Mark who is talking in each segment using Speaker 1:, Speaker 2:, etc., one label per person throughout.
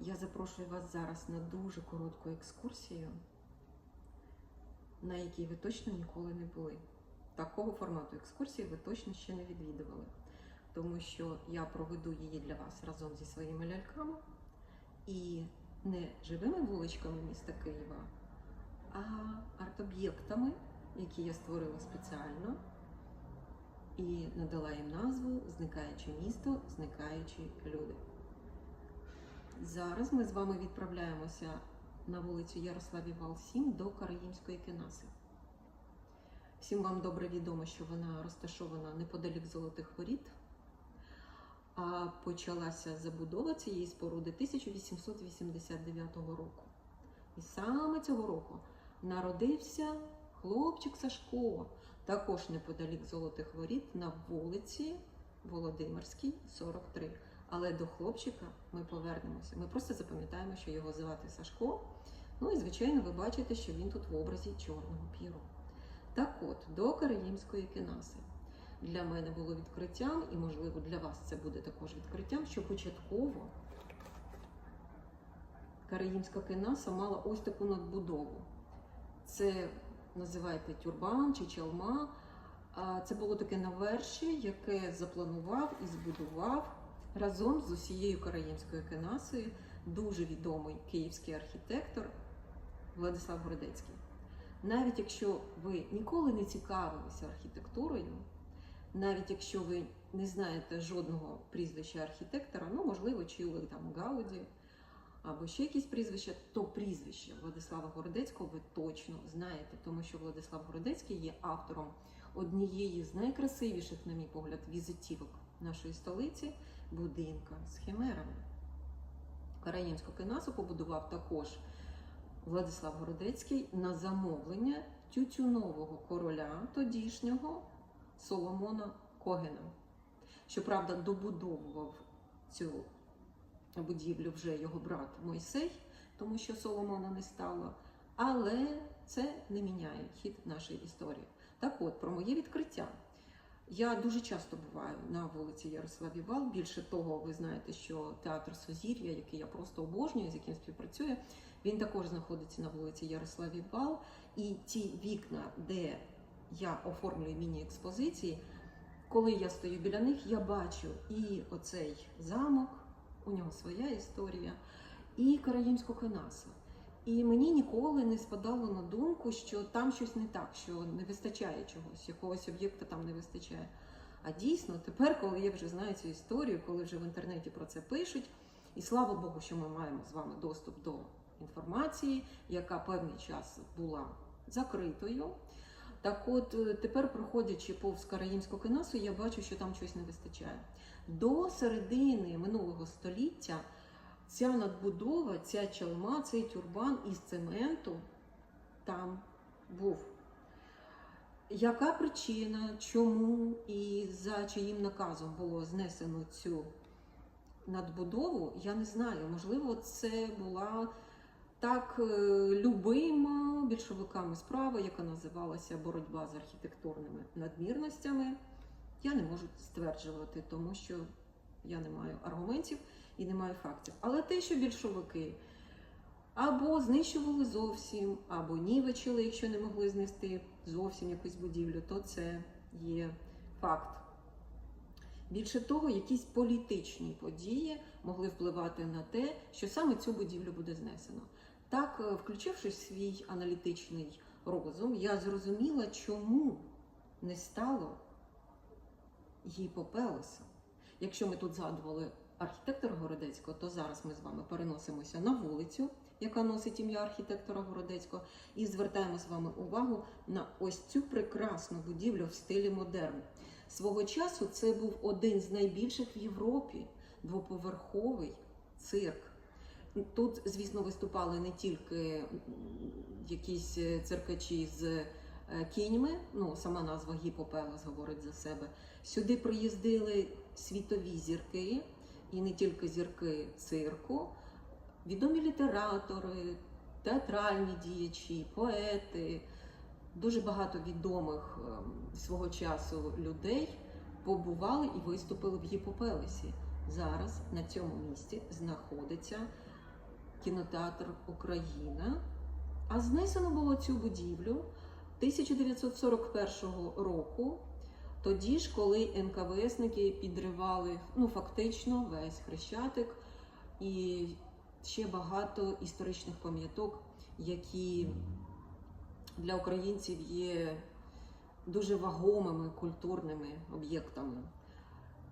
Speaker 1: Я запрошую вас зараз на дуже коротку екскурсію, на якій ви точно ніколи не були. Такого формату екскурсії ви точно ще не відвідували, тому що я проведу її для вас разом зі своїми ляльками і не живими вуличками міста Києва, а арт-об'єктами, які я створила спеціально і надала їм назву Зникаюче місто, зникаючі люди. Зараз ми з вами відправляємося на вулицю Ярославі Вал 7 до Караїмської кенаси. Всім вам добре відомо, що вона розташована неподалік Золотих Воріт, а почалася забудова цієї споруди 1889 року. І саме цього року народився хлопчик Сашко, також неподалік Золотих Воріт на вулиці Володимирській, 43. Але до хлопчика ми повернемося. Ми просто запам'ятаємо, що його звати Сашко. Ну і, звичайно, ви бачите, що він тут в образі чорного піру. Так от, до Караїмської кенаси. Для мене було відкриттям, і, можливо, для вас це буде також відкриттям, що початково Караїмська кенаса мала ось таку надбудову. Це називаєте тюрбан чи чалма. Це було таке наверші, яке запланував і збудував разом з усією Караїмською кенасою дуже відомий київський архітектор Владислав Городецький. Навіть якщо ви ніколи не цікавилися архітектурою, навіть якщо ви не знаєте жодного прізвища архітектора, ну, можливо, чули там Гауді або ще якісь прізвища, то прізвище Владислава Городецького ви точно знаєте, тому що Владислав Городецький є автором однієї з найкрасивіших, на мій погляд, візитівок нашої столиці будинка з химерами. Караїмську кенасу побудував також Владислав Городецький на замовлення тютюнового короля тодішнього Соломона Когена. Щоправда, добудовував цю будівлю вже його брат Мойсей, тому що Соломона не стало. Але це не міняє хід нашої історії. Так от, про моє відкриття. Я дуже часто буваю на вулиці Ярославі Вал. Більше того, ви знаєте, що театр Сузір'я, який я просто обожнюю, з яким співпрацюю, він також знаходиться на вулиці Ярославі Вал. І ті вікна, де я оформлюю міні-експозиції, коли я стою біля них, я бачу і оцей замок, у нього своя історія, і Караїмську Кенасу. І мені ніколи не спадало на думку, що там щось не так, що не вистачає чогось, якогось об'єкта там не вистачає. А дійсно, тепер, коли я вже знаю цю історію, коли вже в інтернеті про це пишуть, і слава Богу, що ми маємо з вами доступ до інформації, яка певний час була закритою. Так от е, тепер, проходячи повз Караїмську кенасу, я бачу, що там щось не вистачає. До середини минулого століття ця надбудова, ця чалма, цей тюрбан із цементу там був. Яка причина, чому і за чиїм наказом було знесено цю надбудову, я не знаю. Можливо, це була так е, любима більшовиками справа, яка називалася боротьба з архітектурними надмірностями. Я не можу стверджувати, тому що я не маю аргументів і не маю фактів. Але те, що більшовики або знищували зовсім, або нівечили, якщо не могли знести зовсім якусь будівлю, то це є факт. Більше того, якісь політичні події могли впливати на те, що саме цю будівлю буде знесено. Так, е, включивши свій аналітичний розум, я зрозуміла, чому не стало гіпопелеса. Якщо ми тут згадували архітектора Городецького, то зараз ми з вами переносимося на вулицю, яка носить ім'я архітектора Городецького, і звертаємо з вами увагу на ось цю прекрасну будівлю в стилі модерн. Свого часу це був один з найбільших в Європі двоповерховий цирк. Тут, звісно, виступали не тільки якісь е, циркачі з е, кіньми, ну сама назва Гіпопелес говорить за себе. Сюди приїздили світові зірки, і не тільки зірки цирку, відомі літератори, театральні діячі, поети, дуже багато відомих ем, свого часу людей побували і виступили в Гіпопелесі. Зараз на цьому місці знаходиться кінотеатр Україна. А знесено було цю будівлю 1941 року, тоді ж, коли НКВСники підривали ну, фактично весь Хрещатик і ще багато історичних пам'яток, які для українців є дуже вагомими культурними об'єктами.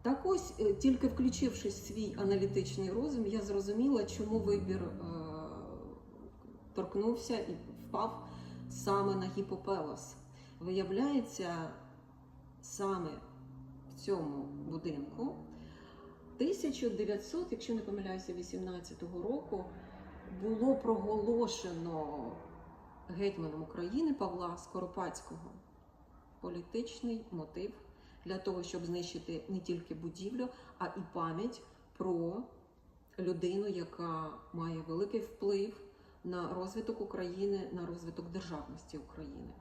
Speaker 1: Так ось, е, тільки включивши свій аналітичний розум, я зрозуміла, чому вибір е, торкнувся і впав саме на гіпопелос. Виявляється, саме в цьому будинку 1900, якщо не помиляюся, 18-го року було проголошено гетьманом України Павла Скоропадського політичний мотив для того, щоб знищити не тільки будівлю, а і пам'ять про людину, яка має великий вплив на розвиток України, на розвиток державності України.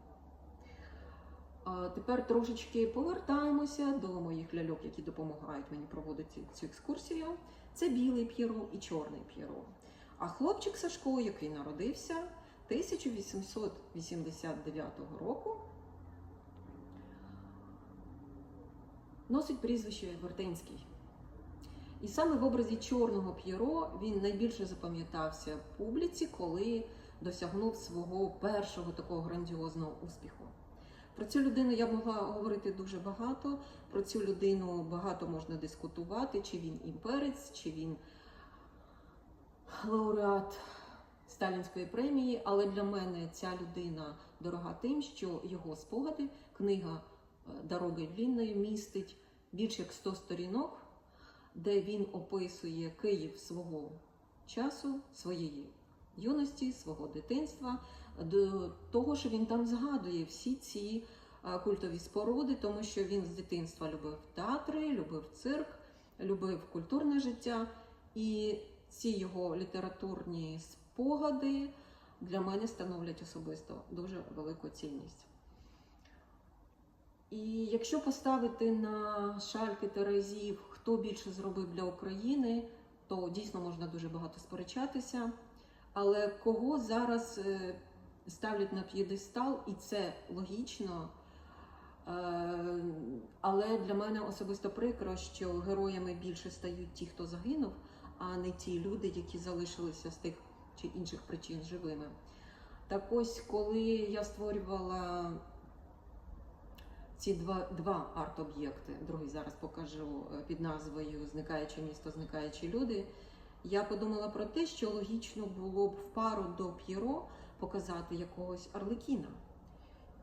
Speaker 1: Тепер трошечки повертаємося до моїх ляльок, які допомагають мені проводити цю екскурсію. Це білий п'єро і чорний п'єро. А хлопчик Сашко, який народився 1889 року, носить прізвище Вертинський. І саме в образі чорного п'єро він найбільше запам'ятався публіці, коли досягнув свого першого такого грандіозного успіху. Про цю людину я могла говорити дуже багато. Про цю людину багато можна дискутувати, чи він імперець, чи він лауреат Сталінської премії. Але для мене ця людина дорога тим, що його спогади, книга е, Дороги длінної містить більш як 100 сторінок, де він описує Київ свого часу, своєї юності, свого дитинства, до того, що він там згадує всі ці культові споруди, тому що він з дитинства любив театри, любив цирк, любив культурне життя. І ці його літературні спогади для мене становлять особисто дуже велику цінність. І якщо поставити на шальки терезів, хто більше зробив для України, то дійсно можна дуже багато сперечатися. Але кого зараз е, ставлять на п'єдестал, і це логічно. Е, Але для мене особисто прикро, що героями більше стають ті, хто загинув, а не ті люди, які залишилися з тих чи інших причин живими. Так ось, коли я створювала ці два, два арт-об'єкти, другий зараз покажу е, під назвою Зникаюче місто, зникаючі люди. Я подумала про те, що логічно було б в пару до П'єро показати якогось Арлекіна.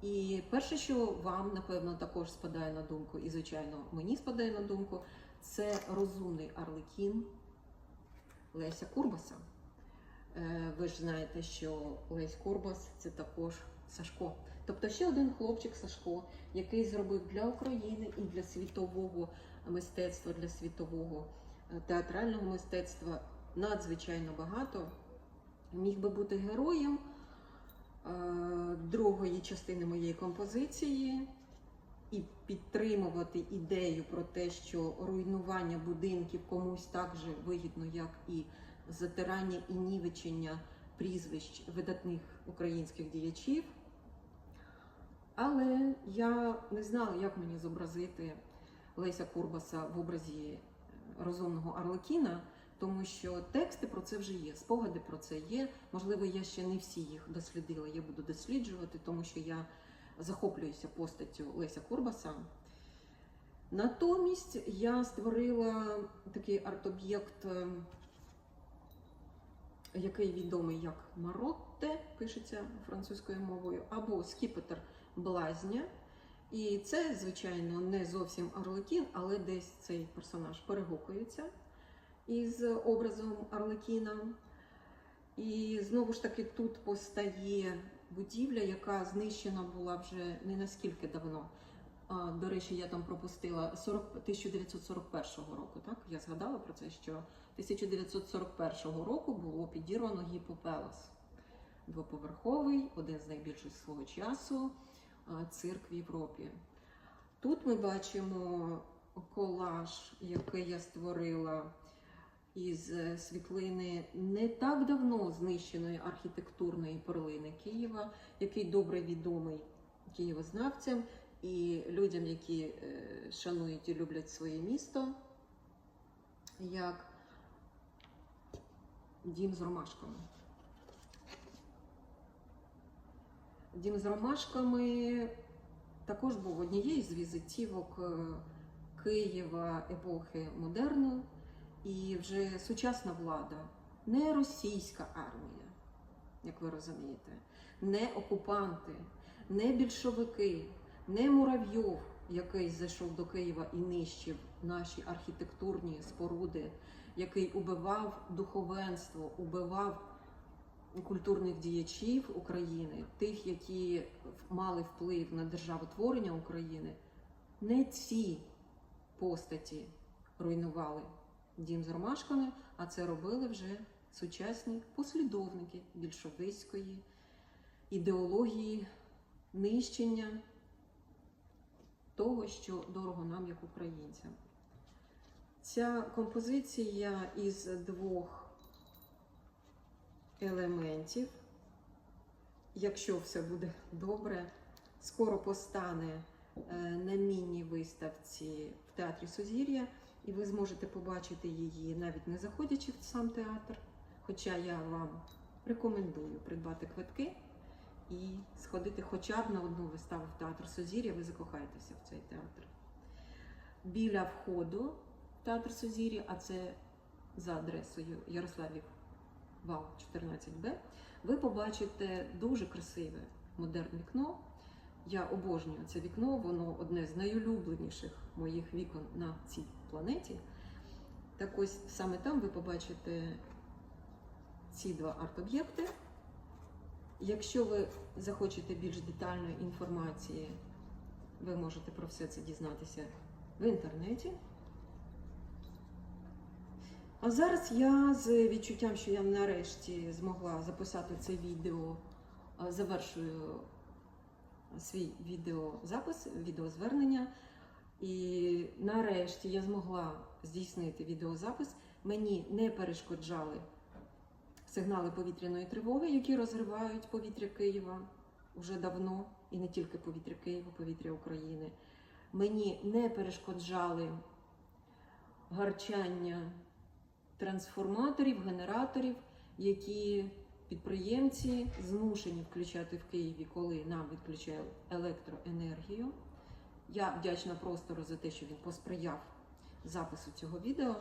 Speaker 1: І перше, що вам, напевно, також спадає на думку, і, звичайно, мені спадає на думку, це розумний Арлекін Леся Курбаса. Е, Ви ж знаєте, що Лесь Курбас це також Сашко. Тобто ще один хлопчик Сашко, який зробив для України і для світового мистецтва, для світового е, театрального мистецтва надзвичайно багато. Міг би бути героєм другої частини моєї композиції і підтримувати ідею про те, що руйнування будинків комусь так же вигідно, як і затирання і нівечення прізвищ видатних українських діячів. Але я не знала, як мені зобразити Леся Курбаса в образі е, розумного Арлекіна, тому що тексти про це вже є, спогади про це є. Можливо, я ще не всі їх дослідила. Я буду досліджувати, тому що я захоплююся постаттю Леся Курбаса. Натомість я створила такий арт-об'єкт, е, який відомий як Маротте, пишеться французькою мовою, або Скіпетр Блазня. І це, звичайно, не зовсім Арлекін, але десь цей персонаж перегукується із образом Арлекіна. І знову ж таки тут постає будівля, яка знищена була вже не наскільки давно. До речі, я там пропустила 40, 1941 року. Так я згадала про це, що 1941 року було підірвано гіпопелос. Двоповерховий, один з найбільших свого часу цирк в Європі. Тут ми бачимо колаж, який я створила із е, світлини не так давно знищеної архітектурної перлини Києва, який добре відомий києвознавцям і людям, які е, шанують і люблять своє місто, як дім з ромашками. Дім з ромашками також був однією з візитівок е, Києва епохи модерну. І вже сучасна влада, не російська армія, як ви розумієте, не окупанти, не більшовики, не Муравйов, який зайшов до Києва і нищив наші архітектурні споруди, який убивав духовенство, убивав культурних діячів України, тих, які мали вплив на державотворення України, не ці постаті руйнували дім з ромашками, а це робили вже сучасні послідовники більшовицької ідеології нищення того, що дорого нам як українцям. Ця композиція із двох елементів, якщо все буде добре, скоро постане е, на міні-виставці в театрі Сузір'я, і ви зможете побачити її навіть не заходячи в сам театр. Хоча я вам рекомендую придбати квитки і сходити хоча б на одну виставу в театр Сузір'я, ви закохаєтеся в цей театр. Біля входу в театр Сузір'я, а це за адресою Ярославів Вал 14Б, ви побачите дуже красиве модерне вікно. Я обожнюю це вікно, воно одне з найулюбленіших моїх вікон на цій планеті. Так ось саме там ви побачите ці два арт-об'єкти. Якщо ви захочете більш детальної інформації, ви можете про все це дізнатися в інтернеті. А зараз я з відчуттям, що я нарешті змогла записати це відео, завершую свій відеозапис, відеозвернення. І нарешті я змогла здійснити відеозапис. Мені не перешкоджали сигнали повітряної тривоги, які розривають повітря Києва вже давно, і не тільки повітря Києва, повітря України. Мені не перешкоджали гарчання трансформаторів, генераторів, які підприємці змушені включати в Києві, коли нам відключають електроенергію. Я вдячна простору за те, що він посприяв запису цього відео.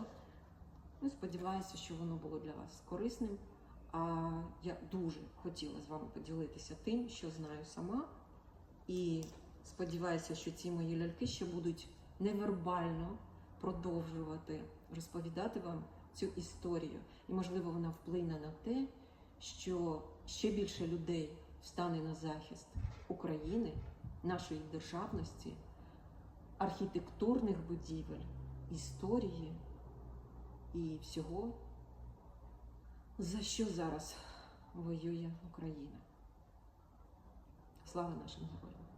Speaker 1: Ну, сподіваюся, що воно було для вас корисним. А я дуже хотіла з вами поділитися тим, що знаю сама. І сподіваюся, що ці мої ляльки ще будуть невербально продовжувати розповідати вам цю історію. І, можливо, вона вплине на те, що ще більше людей встане на захист України, нашої державності, архітектурних будівель, історії і всього, за що зараз воює Україна. Слава нашим героям!